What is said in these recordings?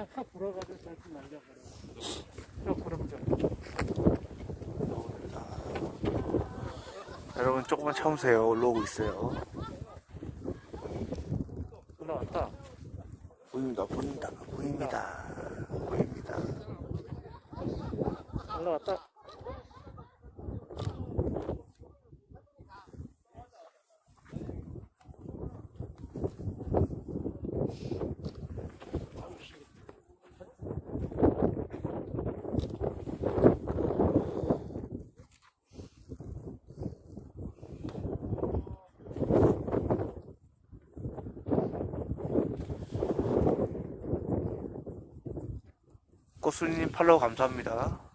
탁탁 불어가지고 다시 날려버려. 저 구름 좀. 여러분 조금만 참으세요. 올라오고 있어요. 올라왔다. 보입니다. 보입니다. 보입니다. 보입니다. 꽃순이님 팔로우 감사합니다.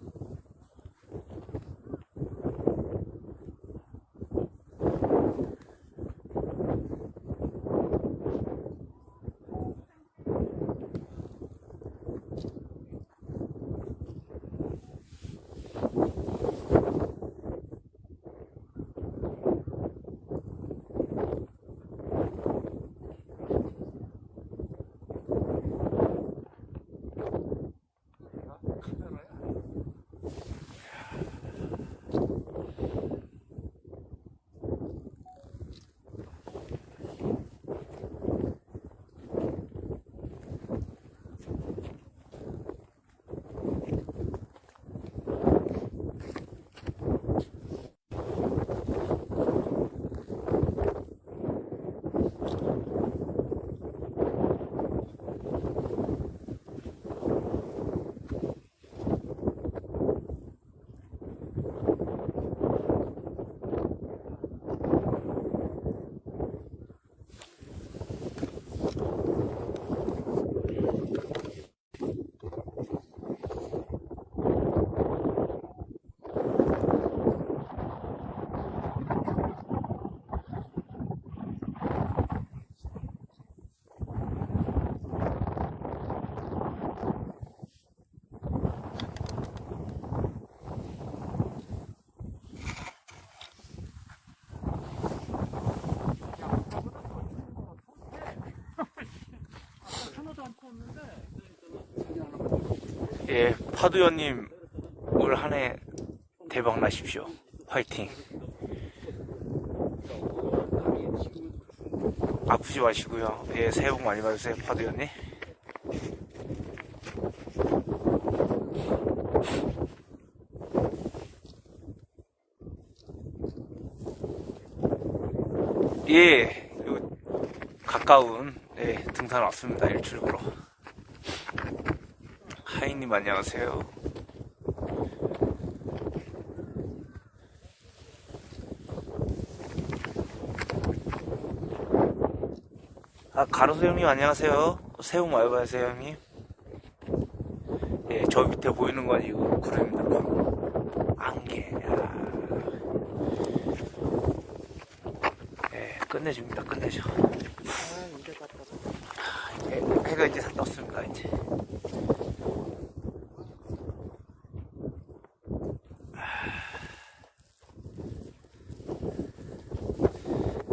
예, 파두연님 올 한 해 대박 나십시오. 화이팅. 아프지 마시고요. 예, 새해 복 많이 받으세요, 파두연님. 예, 요 가까운 예, 등산 왔습니다. 일출구로. 하이님 안녕하세요. 아 가로수 형님 안녕하세요. 복 많이 받으세요 형님. 예, 저 밑에 보이는 건 이거 구름입니다. 구름. 안개. 야. 예, 끝내줍니다. 끝내줘. 아, 이제 다 떴어. 해, 해가 이제 다 떴습니다. 이제.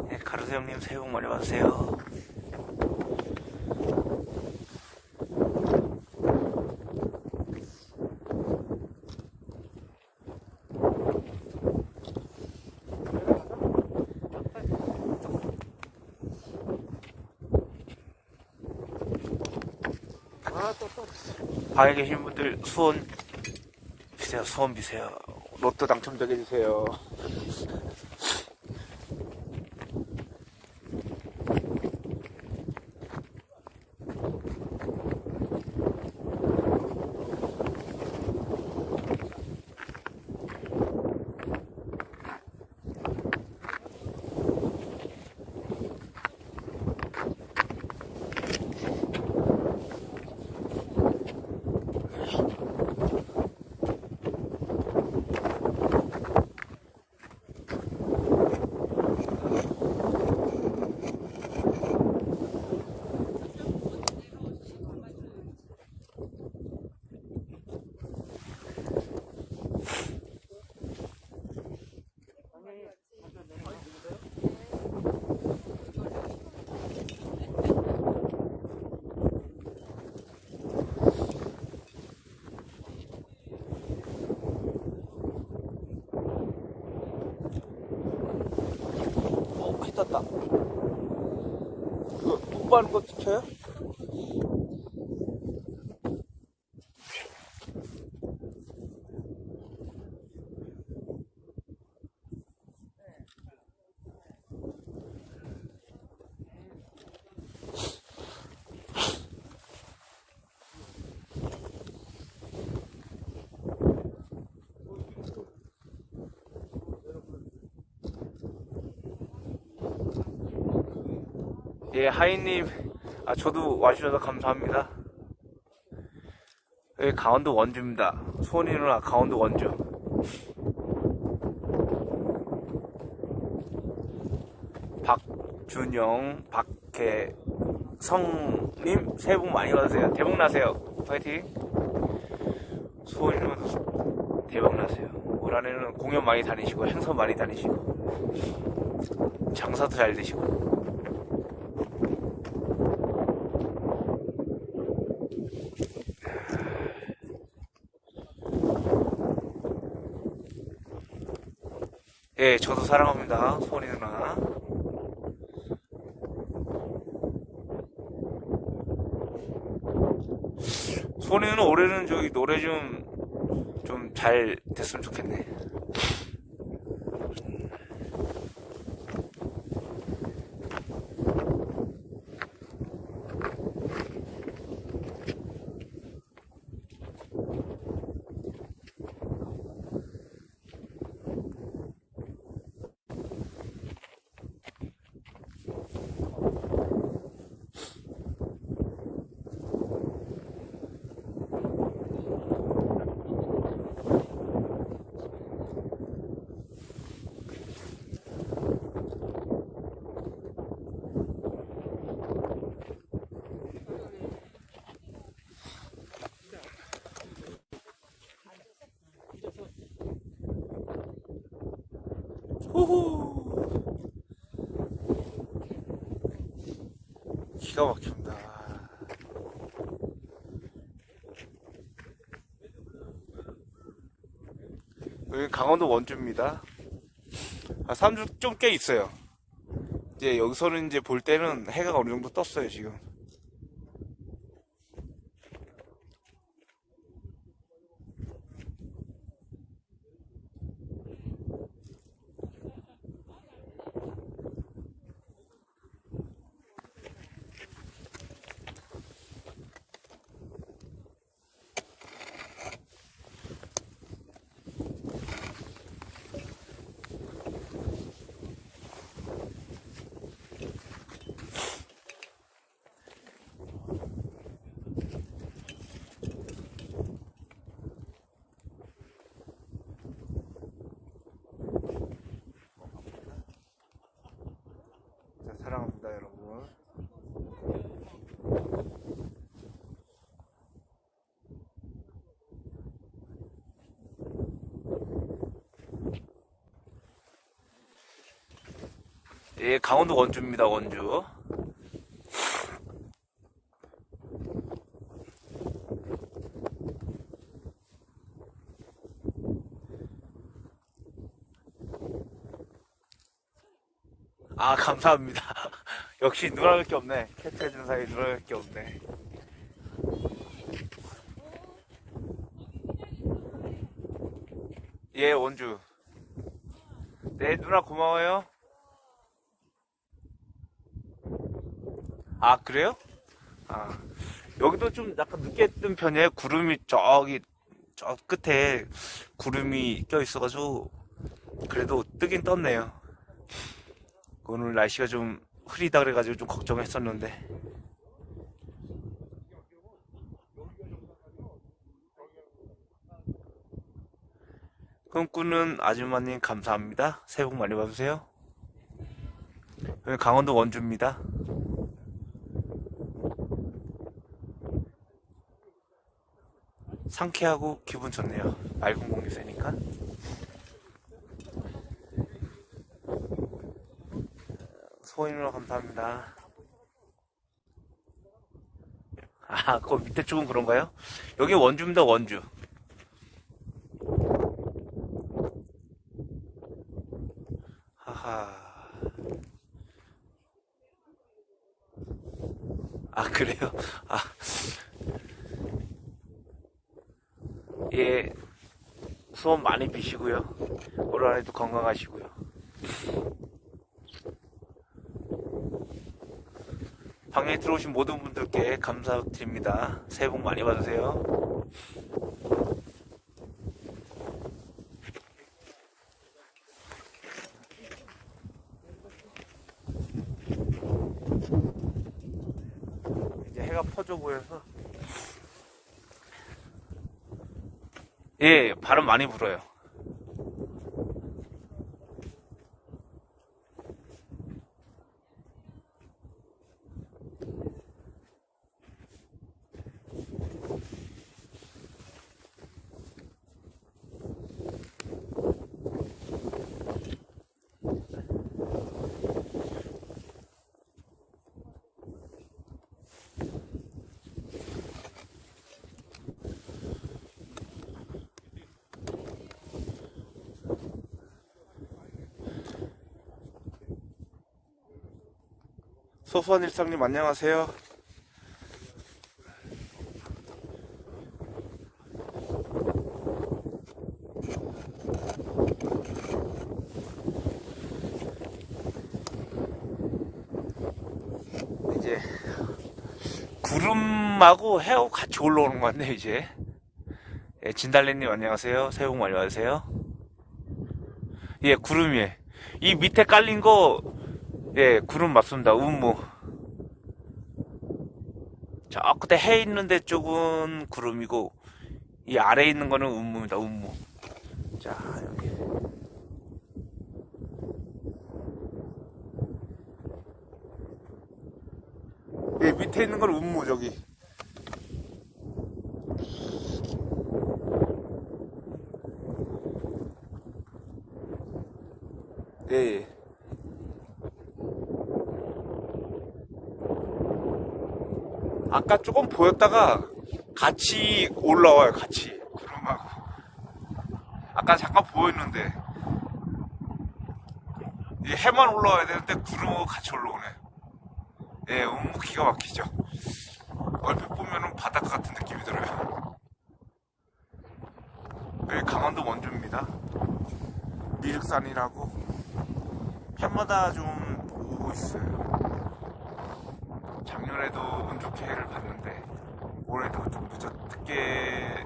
네, 가르세 형님 새해 복 많이 받으세요. 아, 또 떴어. 방에 계신 분들 수원 비세요. 수원 비세요. 로또 당첨되게 해주세요. 뽀뽀하는 거 켜요? 예, 하이님, 아, 저도 와주셔서 감사합니다. 예, 강원도 원주입니다. 소원이 누나 강원도 원주. 박준영, 박혜성님, 새해 복 많이 받으세요. 대박 나세요. 파이팅. 소원이 누나도 대박 나세요. 올 한해는 공연 많이 다니시고, 행사 많이 다니시고, 장사도 잘 되시고. 예, 저도 사랑합니다. 소원이 누나. 소원이 누나 올해는 저기 노래 좀, 좀 잘 됐으면 좋겠네. 호호. 기가 막힙니다. 여기 강원도 원주입니다. 아, 사람들 좀꽤 있어요. 이제 여기서는 이제 볼 때는 해가 어느 정도 떴어요, 지금. 자, 사랑합니다, 여러분. 예, 강원도 원주입니다, 원주. 아, 감사합니다. 역시 누나밖에 없네. 캡처해준 사이 누나밖에 없네. 예, 원주. 네, 누나 고마워요. 아, 그래요? 아, 여기도 좀 약간 늦게 뜬 편이에요. 구름이 저기, 저 끝에 구름이 껴 있어가지고, 그래도 뜨긴 떴네요. 오늘 날씨가 좀 흐리다 그래가지고 좀 걱정했었는데. 꿈꾸는 아줌마님 감사합니다. 새해 복 많이 받으세요. 강원도 원주입니다. 상쾌하고 기분 좋네요. 맑은 공기 쐬니까. 소인으로 감사합니다. 아, 그 밑에 쪽은 그런가요? 여기 원주입니다, 원주. 하하. 아, 그래요? 아. 예, 수원 많이 비시고요. 올 한해도 건강하시고요. 방에 들어오신 모든 분들께 감사드립니다. 새해 복 많이 받으세요. 이제 해가 퍼져 보여서 예, 바람 많이 불어요. 소소한 일상님 안녕하세요. 이제 구름하고 해하고 같이 올라오는 것 같네요 이제. 예, 진달래님 안녕하세요. 새해 복 많이 받으세요. 예, 구름이에 이 밑에 깔린 거 예, 구름 맞습니다. 운무. 저 끝에 해 있는 데 쪽은 구름이고, 이 아래에 있는 거는 운무입니다. 운무. 자, 여기. 예, 밑에 있는 건 운무, 저기. 예, 예. 아까 조금 보였다가 같이 올라와요, 같이. 구름하고. 아까 잠깐 보였는데. 이 해만 올라와야 되는데 구름하고 같이 올라오네. 예, 운무 기가 막히죠. 얼핏 보면은 바닷가 같은 느낌이 들어요. 여기 강원도 원주입니다. 미륵산이라고 해마다 좀 오고 있어요. 작년에도 운 좋게 해를 봤는데 올해도 좀 늦었게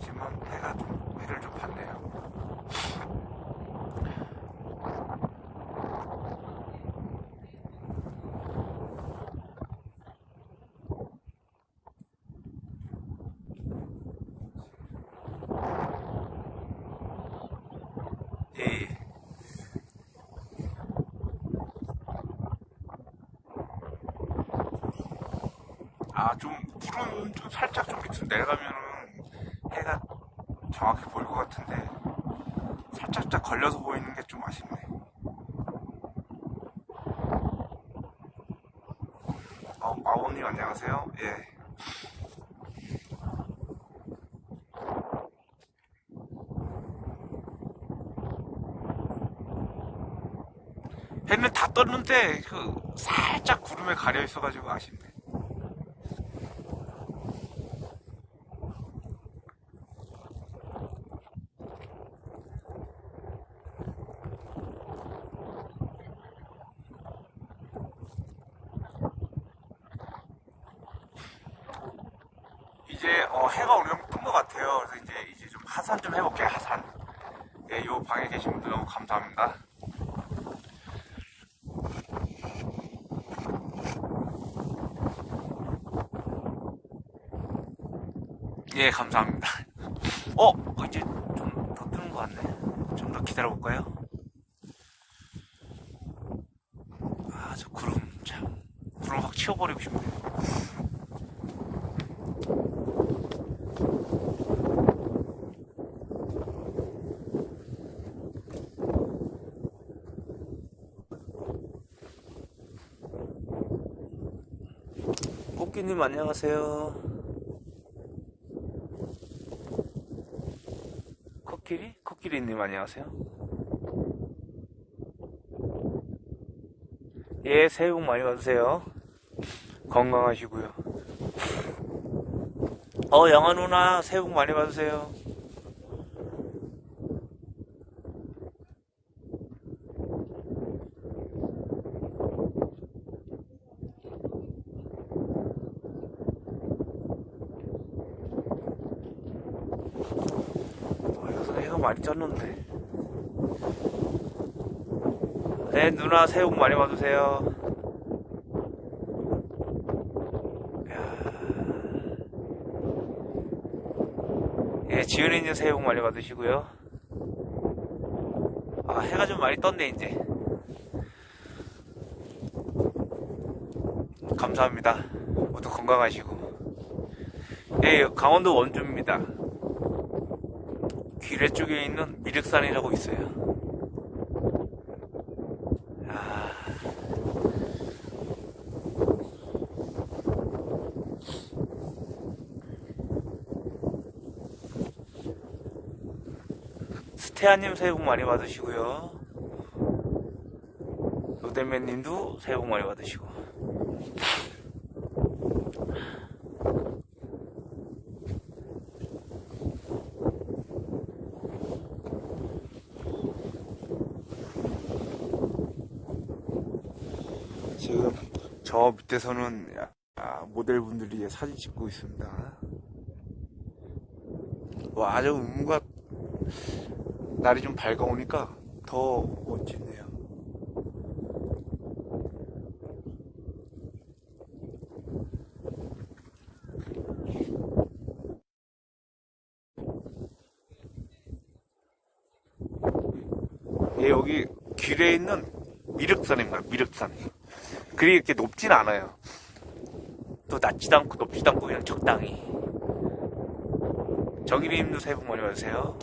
지만 해가 좀 해를 좀 봤네요. 예. 아, 좀, 구름 좀 살짝 좀 밑으로 내려가면은 해가 정확히 보일 것 같은데, 살짝짝 걸려서 보이는 게 좀 아쉽네. 어, 마원님 안녕하세요. 예. 해는 다 떴는데, 그, 살짝 구름에 가려 있어가지고 아쉽네. 이제 어, 해가 어느 정도 뜬 것 같아요. 그래서 이제 이제 좀 하산 좀 해볼게요. 하산. 예, 요 방에 계신 분들 너무 감사합니다. 예, 감사합니다. 어, 어, 이제 좀 더 뜨는 것 같네. 좀 더 기다려 볼까요? 아, 저 구름, 참. 구름 확 치워버리고 싶네. 꽃기 님 안녕하세요. 코끼리? 코끼리님 안녕하세요. 예, 새해 복 많이 받으세요. 건강하시고요. 어, 영아 누나, 새해 복 많이 받으세요. 아, 많이 쪘는데. 네, 누나, 새해 복 많이 받으세요. 예, 지은이님 새해 복 많이 받으시고요. 아, 해가 좀 많이 떴네, 이제. 감사합니다. 모두 건강하시고. 예, 강원도 원주입니다. 귀래 쪽에 있는 미륵산이라고 있어요. 아, 스테아님 새해 복 많이 받으시고요. 노대맨님도 새해 복 많이 받으시고. 지금 저 밑에서는 아, 모델분들이 사진 찍고 있습니다. 와, 아주 뭔가 날이 좀 밝아오니까 더 멋지네요. 예, 여기 길에 있는 미륵산입니다. 미륵산. 그리 이렇게 높진 않아요. 또 낮지도 않고 높지도 않고 그냥 적당히. 정일님도 새해 복 많이 받으세요.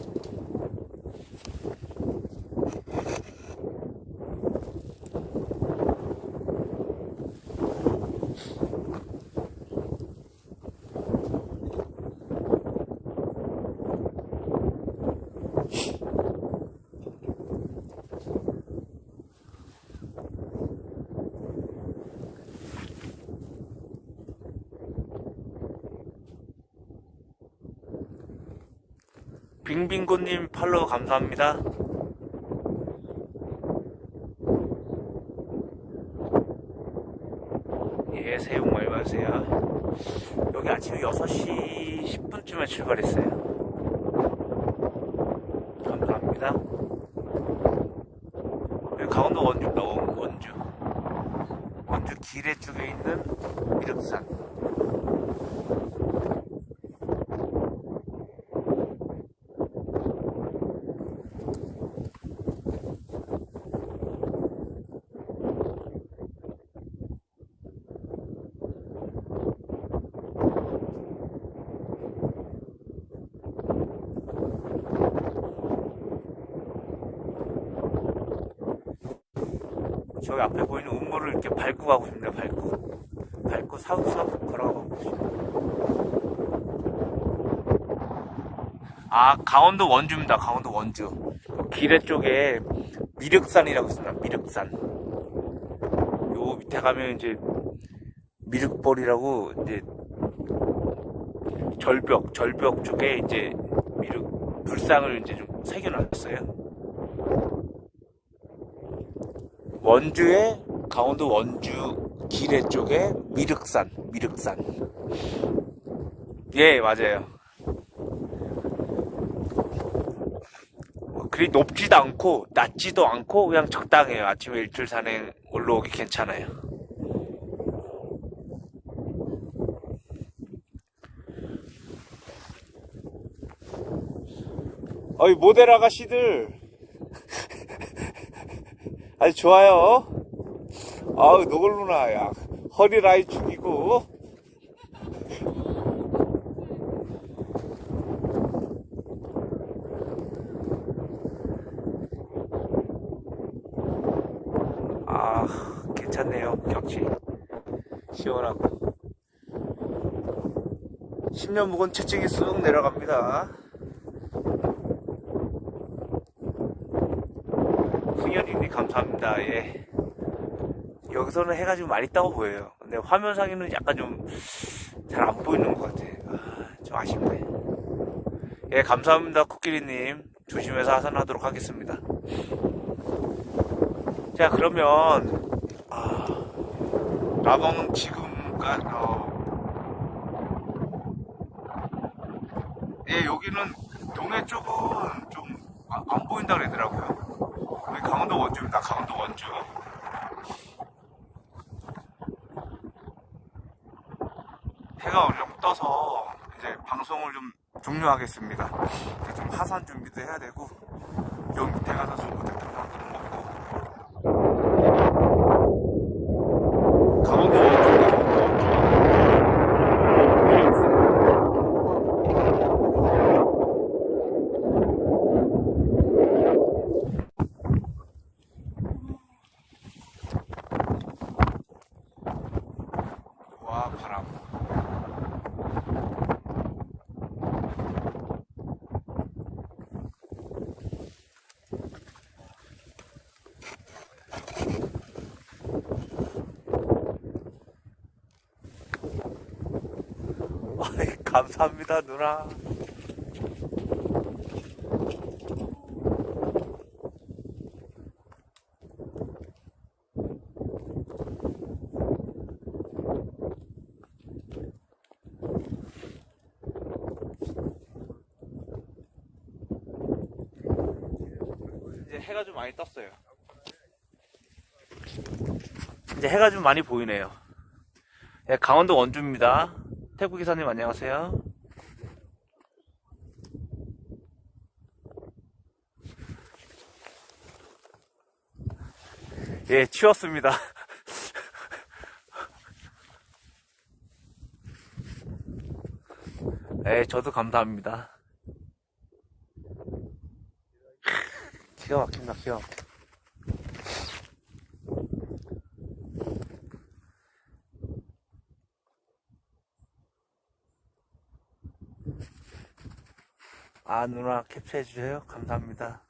빙빙고님 팔로우 감사합니다. 예, 새해 복 많이 받으세요. 여기 아침 6시 10분쯤에 출발했어요. 감사합니다. 여기 강원도 원주입니다, 원- 원주. 원주 기래 쪽에 있는 미륵산. 저기 앞에 보이는 운물을 이렇게 밟고 가고 싶네요, 밟고. 밟고 사우사우 걸어가고 싶네요. 아, 강원도 원주입니다, 강원도 원주. 기래 쪽에 미륵산이라고 있습니다, 미륵산. 요 밑에 가면 이제 미륵벌이라고 이제 절벽, 절벽 쪽에 이제 미륵 불상을 이제 좀 새겨놨어요. 원주의 강원도 원주 기래 쪽에 미륵산, 미륵산. 예, 맞아요. 뭐 그리 높지도 않고 낮지도 않고 그냥 적당해요. 아침에 일출 산행 올라오기 괜찮아요. 어이 모델 아가씨들 아주 좋아요. 아우, 노골루나, 야. 허리 라인 죽이고. 아, 괜찮네요, 경치. 시원하고. 10년 묵은 채찍이 쑥 내려갑니다. 흥현이님 감사합니다. 예. 여기 여기서는 해가 좀 많이 떠 보여요. 근데 화면상에는 약간 좀 잘 안 보이는 것 같아. 아, 좀 아쉽네. 예, 감사합니다, 코끼리님. 조심해서 하산하도록 하겠습니다. 자, 그러면, 아, 라봉 지금까, 어, 예, 여기는 동해 쪽은 좀 안 보인다 그러더라고요. 여기 강원도 원주입니다, 강원도 원주. 해가 어느 정도 떠서 이제 방송을 좀 종료하겠습니다. 좀 하산 준비도 해야 되고, 여기 밑에 가서 좀 부탁드립니다. 먹고. 강원도 원주입니다, 강원도 원주. 와, 바람. 아이, 감사합니다, 누나. 이제 해가 좀 많이 떴어요. 이제 해가 좀 많이 보이네요. 예, 강원도 원주입니다. 태국 기사님 안녕하세요. 예, 치웠습니다. 예, 저도 감사합니다. 기가 막힙니다, 기가 막혀. 아, 누나 캡처해 주세요. 감사합니다.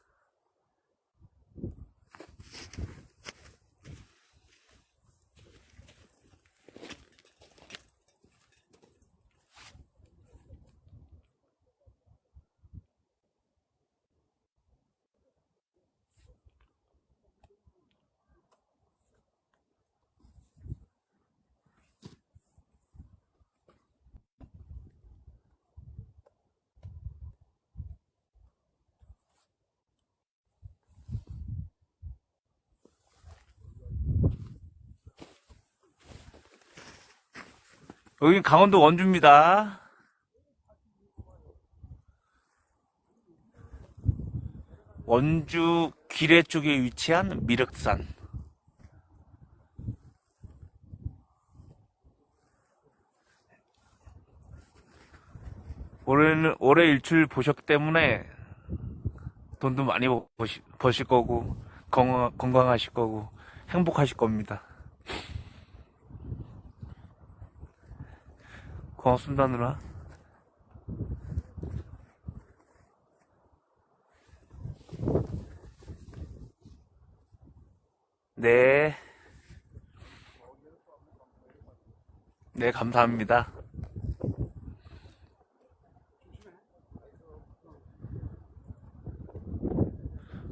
여긴 강원도 원주입니다. 원주 기래 쪽에 위치한 미륵산. 올해는, 올해 일출 보셨기 때문에 돈도 많이 버시, 버실 거고, 건강, 건강하실 거고, 행복하실 겁니다. 고맙습니다, 누나. 네. 네, 감사합니다.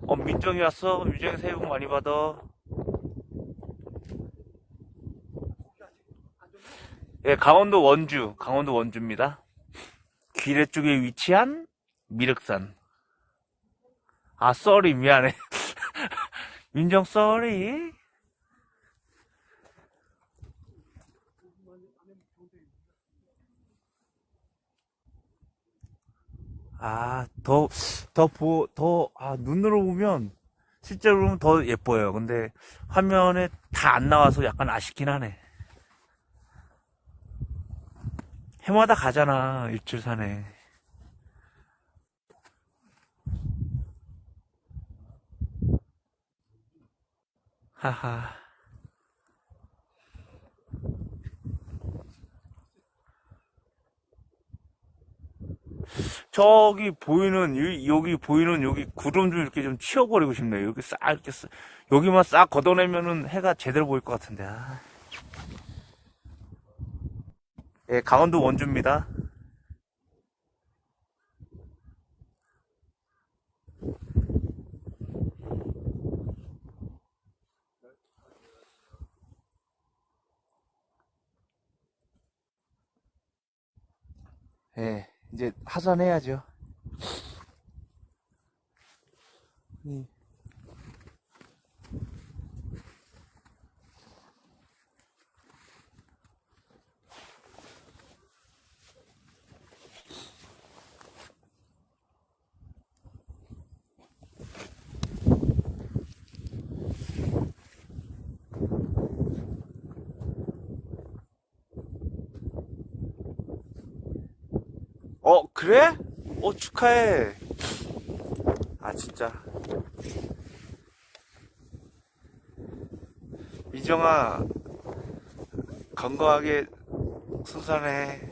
어, 민정이 왔어. 민정이 새해 복 많이 받아. 예, 강원도 원주, 강원도 원주입니다. 귀래 쪽에 위치한 미륵산. 아, 쏘리, 미안해. 민정, 쏘리. 아, 더, 더 보, 더, 아, 눈으로 보면, 실제로 보면 더 예뻐요. 근데 화면에 다 안 나와서 약간 아쉽긴 하네. 해마다 가잖아, 일출산에. 하하. 저기 보이는, 이- 여기 보이는 여기 구름 좀 이렇게 좀 치워버리고 싶네요. 이렇게 싹, 이렇게 싹, 여기만 싹 걷어내면은 해가 제대로 보일 것 같은데, 아. 예, 강원도 원주입니다. 예, 이제 하산해야죠. 음. 어, 그래? 어, 축하해. 아, 진짜. 미정아, 건강하게 순산해.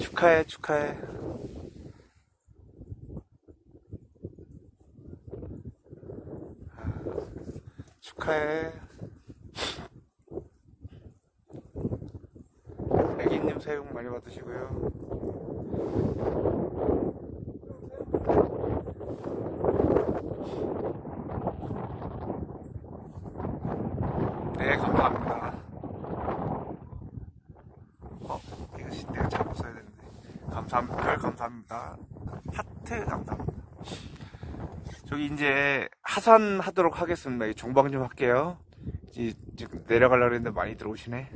축하해, 축하해. 아, 축하해. 애기님 받으시고요. 네, 감사합니다. 어, 이거 내가 써야 되는데. 감사합니다. 별 감사합니다. 하트 감사합니다. 저기 이제 하산하도록 하겠습니다. 이 종방 좀 할게요. 이제 내려가려고 했는데 많이 들어오시네.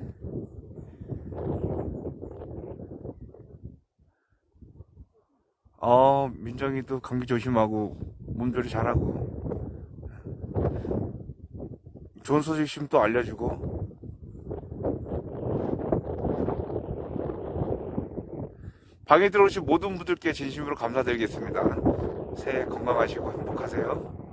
어, 민정이도 감기 조심하고, 몸조리 잘하고. 좋은 소식 있으면 또 알려주고. 방에 들어오신 모든 분들께 진심으로 감사드리겠습니다. 새해 건강하시고 행복하세요.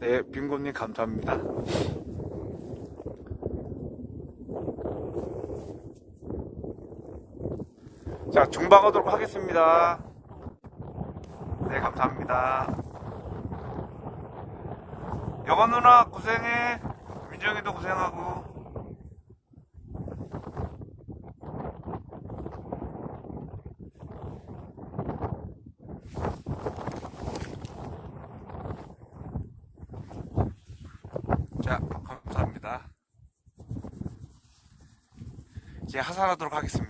네, 빙고님 감사합니다. 자, 중방하도록 하겠습니다. 네, 감사합니다. 영화 누나 고생해. 민정이도 고생하고. 자, 감사합니다. 이제 하산하도록 하겠습니다.